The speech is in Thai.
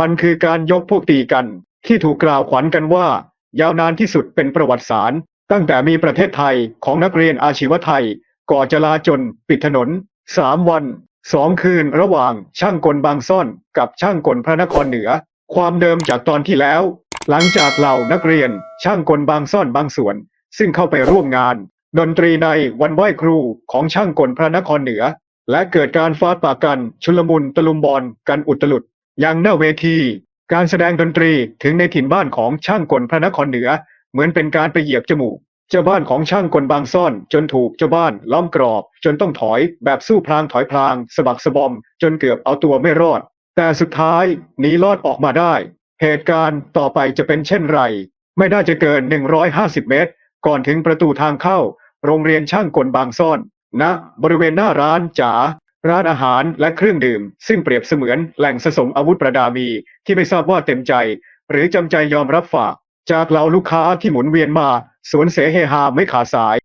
มันคือการยกพวกตีกัน ที่ถูกกล่าวขวัญกันว่า ยาวนานที่สุดเป็นประวัติศาสตร์ตั้งแต่มีประเทศไทยของนักเรียนอาชีวไทย ก่อจลาจลปิดถนนสามวันสองคืนระหว่างช่างกลบางซ่อน กับช่างกลพระนครเหนือ ความเดิมจากตอนที่แล้ว หลังจากเหล่านักเรียนช่างกลบางซ่อนบางส่วน ซึ่งเข้าไปร่วมงาน ดนตรีในวันไหว้ครูของช่างกลพระนครเหนือ และเกิดการฟาดปากกันชุลมุนตะลุมบอลกันอุตลุด อย่างหน้าเวที การแสดงดนตรีถึงในถิ่นบ้านของช่างกลพระนครเหนือ เหมือนเป็นการไปเหยียบจมูก เจ้าบ้านของช่างกลบางซ่อน จนถูกเจ้าบ้านล้อมกรอบ จนต้องถอยแบบสู้พลางถอยพลางสะบักสะบอม จนเกือบเอาตัวไม่รอด แต่สุดท้ายหนีรอดออกมาได้ เหตุการณ์ต่อไปจะเป็นเช่นไร ไม่ได้จะเกิน 150 เมตร ก่อนถึงประตูทางเข้า โรงเรียนช่างกลบางซ่อนณบริเวณหน้าร้านจ๋า ร้านอาหารและเครื่องดื่ม ซึ่งเปรียบเสมือนแหล่งสะสมอาวุธประดามี ที่ไม่ทราบว่าเต็มใจ หรือจำใจยอมรับฝาก จากเหล่าลูกค้าที่หมุนเวียนมา สวนเสเฮฮาไม่ขาดสาย